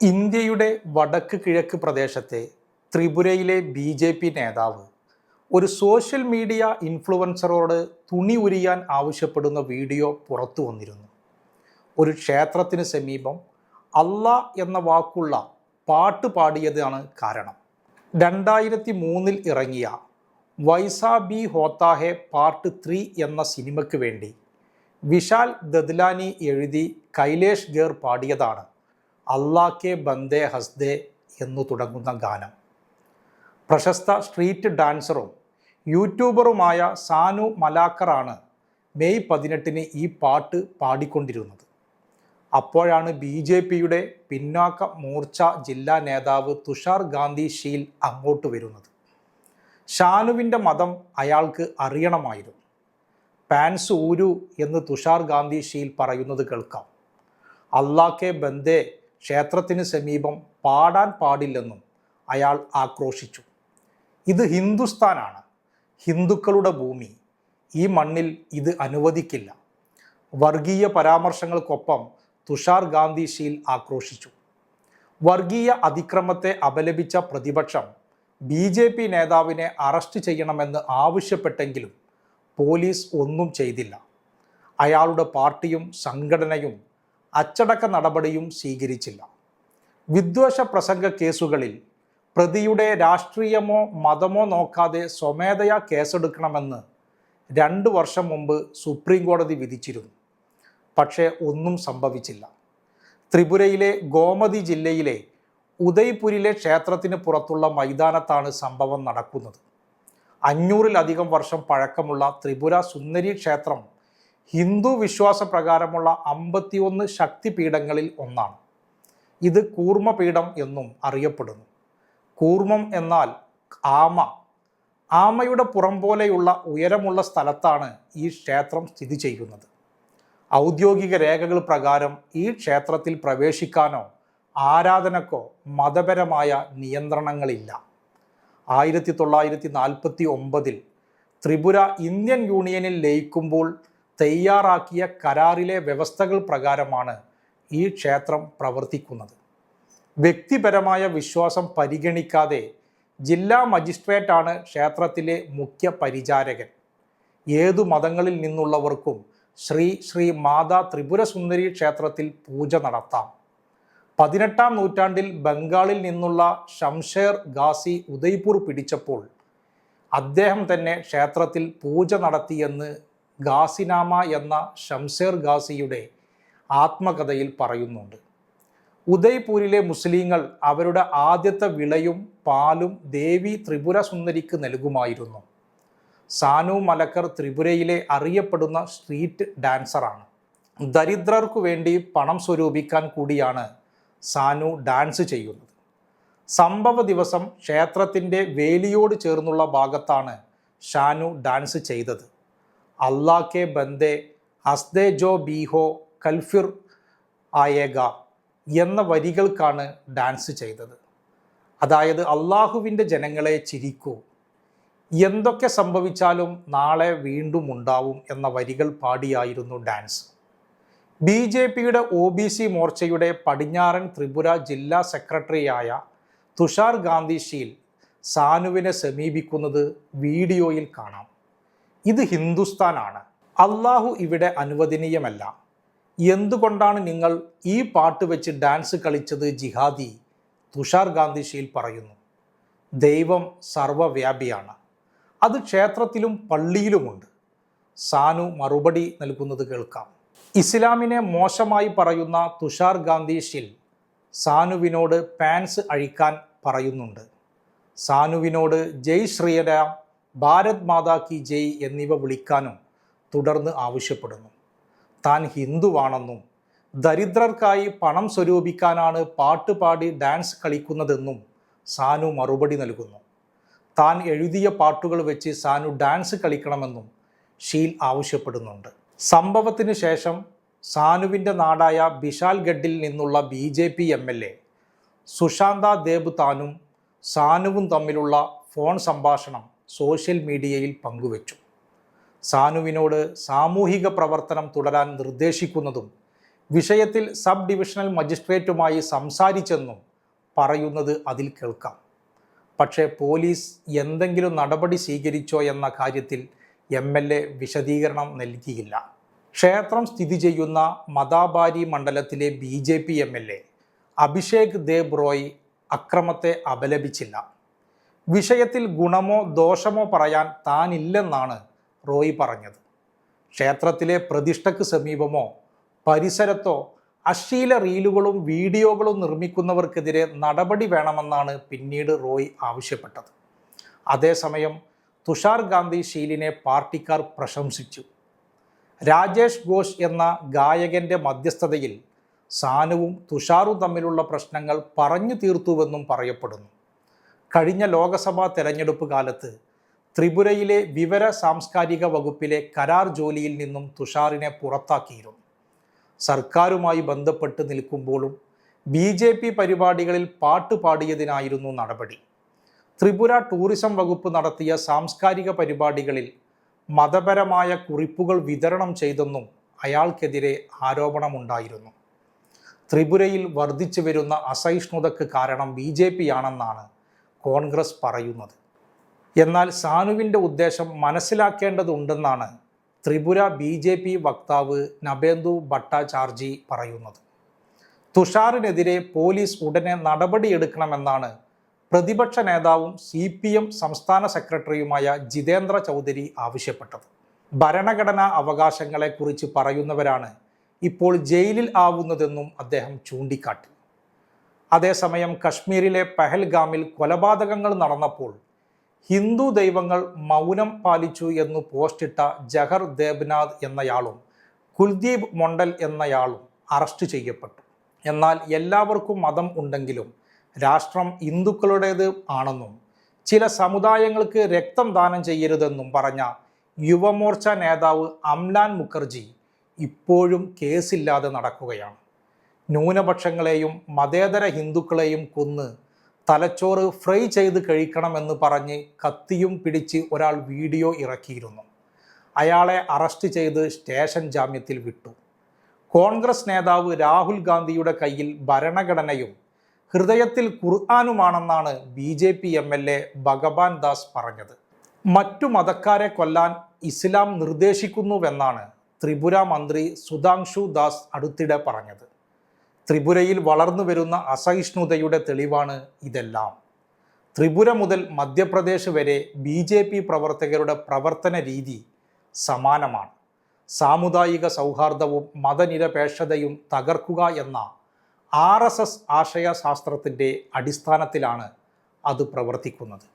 ഇന്ത്യയുടെ വടക്ക് കിഴക്ക് പ്രദേശത്തെ ത്രിപുരയിലെ ബി ജെ പി നേതാവ് ഒരു സോഷ്യൽ മീഡിയ ഇൻഫ്ലുവൻസറോട് തുണി ഉരിയാൻ ആവശ്യപ്പെടുന്ന വീഡിയോ പുറത്തു വന്നിരുന്നു. ഒരു ക്ഷേത്രത്തിന് സമീപം അല്ല എന്ന വാക്കുള്ള പാട്ട് പാടിയതാണ് കാരണം. രണ്ടായിരത്തി മൂന്നിൽ ഇറങ്ങിയ വൈസാ ബി ഹോത്താഹെ പാർട്ട് ത്രീ എന്ന സിനിമയ്ക്ക് വേണ്ടി വിശാൽ ദദ്ലാനി എഴുതി കൈലേഷ് ഗേർ പാടിയതാണ്. അള്ളാക്കെ ബന്ദേ ഹസ്ദേ എന്നു തുടങ്ങുന്ന ഗാനം. പ്രശസ്ത സ്ട്രീറ്റ് ഡാൻസറും യൂട്യൂബറുമായ സാനു മലാക്കറാണ് മെയ് പതിനെട്ടിന് ഈ പാട്ട് പാടിക്കൊണ്ടിരുന്നത്. അപ്പോഴാണ് ബി ജെ പിയുടെ പിന്നാക്ക മോർച്ച ജില്ലാ നേതാവ് തുഷാർ ഗാന്ധി ഷീൽ അങ്ങോട്ട് വരുന്നത്. ഷാനുവിന്റെ മതം അയാൾക്ക് അറിയണമായിരുന്നു. പാൻസ് ഊരു എന്ന് തുഷാർ ഗാന്ധി ഷീൽ പറയുന്നത് കേൾക്കാം. അള്ളാക്കെ ബന്ദേ ക്ഷേത്രത്തിന് സമീപം പാടാൻ പാടില്ലെന്നും അയാൾ ആക്രോശിച്ചു. ഇത് ഹിന്ദുസ്ഥാനാണ്. ഹിന്ദുക്കളുടെ ഭൂമി. ഈ മണ്ണിൽ ഇത് അനുവദിക്കില്ല. വർഗീയ പരാമർശങ്ങൾക്കൊപ്പം തുഷാർ ഗാന്ധി ഷീൽ ആക്രോശിച്ചു. വർഗീയ അതിക്രമത്തെ അപലപിച്ച പ്രതിപക്ഷം ബി ജെ പി നേതാവിനെ അറസ്റ്റ് ചെയ്യണമെന്ന് ആവശ്യപ്പെട്ടെങ്കിലും പോലീസ് ഒന്നും ചെയ്തില്ല. അയാളുടെ പാർട്ടിയും സംഘടനയും അച്ചടക്ക നടപടിയും സ്വീകരിച്ചില്ല. വിദ്വേഷ പ്രസംഗ കേസുകളിൽ പ്രതിയുടെ രാഷ്ട്രീയമോ മതമോ നോക്കാതെ സ്വമേധയാ കേസെടുക്കണമെന്ന് രണ്ട് വർഷം മുമ്പ് സുപ്രീം കോടതി വിധിച്ചിരുന്നു. പക്ഷേ ഒന്നും സംഭവിച്ചില്ല. ത്രിപുരയിലെ ഗോമതി ജില്ലയിലെ ഉദയ്പൂരിലെ ക്ഷേത്രത്തിന് പുറത്തുള്ള മൈതാനത്താണ് സംഭവം നടക്കുന്നത്. അഞ്ഞൂറിലധികം വർഷം പഴക്കമുള്ള ത്രിപുര സുന്ദരി ക്ഷേത്രം ഹിന്ദു വിശ്വാസ പ്രകാരമുള്ള അമ്പത്തിയൊന്ന് ശക്തിപീഠങ്ങളിൽ ഒന്നാണ്. ഇത് കൂർമ്മപീഠം എന്നും അറിയപ്പെടുന്നു. കൂർമ്മം എന്നാൽ ആമ. ആമയുടെ പുറം പോലെയുള്ള ഉയരമുള്ള സ്ഥലത്താണ് ഈ ക്ഷേത്രം സ്ഥിതി ചെയ്യുന്നത്. ഔദ്യോഗിക രേഖകൾ പ്രകാരം ഈ ക്ഷേത്രത്തിൽ പ്രവേശിക്കാനോ ആരാധനക്കോ മതപരമായ നിയന്ത്രണങ്ങളില്ല. ആയിരത്തി തൊള്ളായിരത്തി നാൽപ്പത്തി ഒമ്പതിൽ ത്രിപുര ഇന്ത്യൻ യൂണിയനിൽ ലയിക്കുമ്പോൾ തയ്യാറാക്കിയ കരാറിലെ വ്യവസ്ഥകൾ പ്രകാരമാണ് ഈ ക്ഷേത്രം പ്രവർത്തിക്കുന്നത്. വ്യക്തിപരമായ വിശ്വാസം പരിഗണിക്കാതെ ജില്ലാ മജിസ്ട്രേറ്റാണ് ക്ഷേത്രത്തിലെ മുഖ്യ പരിചാരകൻ. ഏതു മതങ്ങളിൽ നിന്നുള്ളവർക്കും ശ്രീ ശ്രീ മാതാ ത്രിപുരസുന്ദരി ക്ഷേത്രത്തിൽ പൂജ നടത്താം. പതിനെട്ടാം നൂറ്റാണ്ടിൽ ബംഗാളിൽ നിന്നുള്ള ഷംഷേർ ഗാസി ഉദയ്പൂർ പിടിച്ചപ്പോൾ അദ്ദേഹം തന്നെ ക്ഷേത്രത്തിൽ പൂജ നടത്തിയെന്ന് ഗാസിനാമ എന്ന ഷംഷേർ ഗാസിയുടെ ആത്മകഥയിൽ പറയുന്നുണ്ട്. ഉദയ്പൂരിലെ മുസ്ലിങ്ങൾ അവരുടെ ആദ്യത്തെ വിളയും പാലും ദേവി ത്രിപുര സുന്ദരിക്ക് നൽകുമായിരുന്നു. സാനു മലക്കർ ത്രിപുരയിലെ അറിയപ്പെടുന്ന സ്ട്രീറ്റ് ഡാൻസറാണ്. ദരിദ്രർക്കു വേണ്ടി പണം സ്വരൂപിക്കാൻ കൂടിയാണ് സാനു ഡാൻസ് ചെയ്യുന്നത്. സംഭവ ദിവസം ക്ഷേത്രത്തിന്റെ വേലിയോട് ചേർന്നുള്ള ഭാഗത്താണ് ഷാനു ഡാൻസ് ചെയ്തത്. അള്ളാക്കെ ബന്ദേ ഹസ്ദേ ജോ ബീഹോ കൽഫിർ ആയേഗ എന്ന വരികൾക്കാണ് ഡാൻസ് ചെയ്തത്. അതായത് അള്ളാഹുവിന്റെ ജനങ്ങളെ ചിരിക്കൂ. എന്തൊക്കെ സംഭവിച്ചാലും നാളെ വീണ്ടും ഉണ്ടാവും എന്ന വരികൾ പാടിയായിരുന്നു ഡാൻസ്. ബി ജെ പിയുടെ ഒ ബി സി മോർച്ചയുടെ പടിഞ്ഞാറൻ ത്രിപുര ജില്ലാ സെക്രട്ടറിയായ തുഷാർ ഗാന്ധി ഷീൽ സാനുവിനെ സമീപിക്കുന്നത് വീഡിയോയിൽ കാണാം. ഇത് ഹിന്ദുസ്ഥാനാണ്. അള്ളാഹു ഇവിടെ അനുവദനീയമല്ല. എന്തുകൊണ്ടാണ് നിങ്ങൾ ഈ പാട്ട് വെച്ച് ഡാൻസ് കളിച്ചത് ജിഹാദി? തുഷാർ ഗാന്ധിഷിയിൽ പറയുന്നു. ദൈവം സർവവ്യാപിയാണ്. അത് ക്ഷേത്രത്തിലും പള്ളിയിലുമുണ്ട്. സാനു മറുപടി നൽകുന്നത് കേൾക്കാം. ഇസ്ലാമിനെ മോശമായി പറയുന്ന തുഷാർ ഗാന്ധി ഷിൽ സാനുവിനോട് പാൻസ് അഴിക്കാൻ പറയുന്നുണ്ട്. സാനുവിനോട് ജയ് ശ്രീരാം ഭാരത് മാതാ കി ജയ് എന്നിവ വിളിക്കാനും തുടർന്ന് ആവശ്യപ്പെടുന്നു. താൻ ഹിന്ദുവാണെന്നും ദരിദ്രർക്കായി പണം സ്വരൂപിക്കാനാണ് പാട്ട് പാടി ഡാൻസ് കളിക്കുന്നതെന്നും സാനു മറുപടി നൽകുന്നു. താൻ എഴുതിയ പാട്ടുകൾ വെച്ച് സാനു ഡാൻസ് കളിക്കണമെന്നും ഷീൽ ആവശ്യപ്പെടുന്നുണ്ട്. സംഭവത്തിന് ശേഷം സാനുവിന്റെ നാടായ ബിഷാൽ ഗഡിൽ നിന്നുള്ള B J P M L A Sushanta Deb താനും സാനുവും തമ്മിലുള്ള ഫോൺ സംഭാഷണം സോഷ്യൽ മീഡിയയിൽ പങ്കുവച്ചു. സാനുവിനോട് സാമൂഹിക പ്രവർത്തനം തുടരാൻ നിർദ്ദേശിക്കുന്നതും വിഷയത്തിൽ സബ് ഡിവിഷണൽ മജിസ്ട്രേറ്റുമായി സംസാരിച്ചെന്നും പറയുന്നത് അതിൽ കേൾക്കാം. പക്ഷേ പോലീസ് എന്തെങ്കിലും നടപടി സ്വീകരിച്ചോ എന്ന കാര്യത്തിൽ എം എൽ എ വിശദീകരണം നൽകിയില്ല. ക്ഷേത്രം സ്ഥിതി ചെയ്യുന്ന മതാബാരി മണ്ഡലത്തിലെ B J P M L A Abhishek Deb Roy അക്രമത്തെ അപലപിച്ചില്ല. വിഷയത്തിൽ ഗുണമോ ദോഷമോ പറയാൻ താനില്ലെന്നാണ് റോയി പറഞ്ഞത്. ക്ഷേത്രത്തിലെ പ്രതിഷ്ഠയ്ക്ക് സമീപമോ പരിസരത്തോ അശ്ലീല റീലുകളും വീഡിയോകളും നിർമ്മിക്കുന്നവർക്കെതിരെ നടപടി വേണമെന്നാണ് പിന്നീട് റോയ് ആവശ്യപ്പെട്ടത്. അതേസമയം തുഷാർ ഗാന്ധി ഷീലിനെ പാർട്ടിക്കാർ പ്രശംസിച്ചു. രാജേഷ് ഘോഷ് എന്ന ഗായകന്റെ മധ്യസ്ഥതയിൽ സാനുവും തുഷാറും തമ്മിലുള്ള പ്രശ്നങ്ങൾ പറഞ്ഞു തീർത്തുവെന്നും പറയപ്പെടുന്നു. കഴിഞ്ഞ ലോകസഭാ തെരഞ്ഞെടുപ്പ് കാലത്ത് ത്രിപുരയിലെ വിവര സാംസ്കാരിക വകുപ്പിലെ കരാർ ജോലിയിൽ നിന്നും തുഷാറിനെ പുറത്താക്കിയിരുന്നു. സർക്കാരുമായി ബന്ധപ്പെട്ട് നിൽക്കുമ്പോഴും ബി ജെ പി പരിപാടികളിൽ പാട്ട് പാടിയതിനായിരുന്നു നടപടി. ത്രിപുര ടൂറിസം വകുപ്പ് നടത്തിയ സാംസ്കാരിക പരിപാടികളിൽ മതപരമായ കുറിപ്പുകൾ വിതരണം ചെയ്തെന്നും അയാൾക്കെതിരെ ആരോപണമുണ്ടായിരുന്നു. ത്രിപുരയിൽ വർദ്ധിച്ചു വരുന്ന അസഹിഷ്ണുതക്ക് കാരണം ബി ജെ പി ആണെന്നാണ് കോൺഗ്രസ് പറയുന്നത്. എന്നാൽ സാനുവിന്റെ ഉദ്ദേശം മനസ്സിലാക്കേണ്ടതുണ്ടെന്നാണ് ത്രിപുര ബി ജെ പി വക്താവ് നബേന്ദു ഭട്ടാചാർജി പറയുന്നത്. തുഷാറിനെതിരെ പോലീസ് ഉടനെ നടപടിയെടുക്കണമെന്നാണ് പ്രതിപക്ഷ നേതാവും സി പി എം സംസ്ഥാന സെക്രട്ടറിയുമായ ജിതേന്ദ്ര ചൗധരി ആവശ്യപ്പെട്ടത്. ഭരണഘടനാ അവകാശങ്ങളെക്കുറിച്ച് പറയുന്നവരാണ് ഇപ്പോൾ ജയിലിൽ ആവുന്നതെന്നും അദ്ദേഹം ചൂണ്ടിക്കാട്ടി. അതേസമയം കശ്മീരിലെ പഹൽഗാമിൽ കൊലപാതകങ്ങൾ നടന്നപ്പോൾ ഹിന്ദു ദൈവങ്ങൾ മൗനം പാലിച്ചു എന്ന് പോസ്റ്റിട്ട ജഹർ ദേബ്നാഥ് എന്നയാളും കുൽദീപ് മൊണ്ടൽ എന്നയാളും അറസ്റ്റ് ചെയ്യപ്പെട്ടു. എന്നാൽ എല്ലാവർക്കും മതം ഉണ്ടെങ്കിലും രാഷ്ട്രം ഹിന്ദുക്കളുടേത് ആണെന്നും ചില സമുദായങ്ങൾക്ക് രക്തം ദാനം ചെയ്യരുതെന്നും പറഞ്ഞ യുവമോർച്ച നേതാവ് അംലാൻ മുഖർജി ഇപ്പോഴും കേസില്ലാതെ നടക്കുകയാണ്. ന്യൂനപക്ഷങ്ങളെയും മതേതര ഹിന്ദുക്കളെയും കൊന്ന് തലച്ചോറ് ഫ്രൈ ചെയ്ത് കഴിക്കണമെന്ന് പറഞ്ഞ് കത്തിയും പിടിച്ച് ഒരാൾ വീഡിയോ ഇറക്കിയിരുന്നു. അയാളെ അറസ്റ്റ് ചെയ്ത് സ്റ്റേഷൻ ജാമ്യത്തിൽ വിട്ടു. കോൺഗ്രസ് നേതാവ് രാഹുൽ ഗാന്ധിയുടെ കയ്യിൽ ഭരണഘടനയും ഹൃദയത്തിൽ ഖുർആാനുമാണെന്നാണ് B J P M L A Bhagwan Das പറഞ്ഞത്. മറ്റു മതക്കാരെ കൊല്ലാൻ ഇസ്ലാം നിർദ്ദേശിക്കുന്നുവെന്നാണ് ത്രിപുര മന്ത്രി സുധാംശു ദാസ് അടുത്തിടെ പറഞ്ഞത്. ത്രിപുരയിൽ വളർന്നു വരുന്ന അസഹിഷ്ണുതയുടെ തെളിവാണ് ഇതെല്ലാം. ത്രിപുര മുതൽ മധ്യപ്രദേശ് വരെ ബി ജെ പി പ്രവർത്തകരുടെ പ്രവർത്തന രീതി സമാനമാണ്. സാമുദായിക സൗഹാർദ്ദവും മതനിരപേക്ഷതയും തകർക്കുക എന്ന ആർ എസ് എസ് ആശയശാസ്ത്രത്തിന്റെ അടിസ്ഥാനത്തിലാണ് അത് പ്രവർത്തിക്കുന്നത്.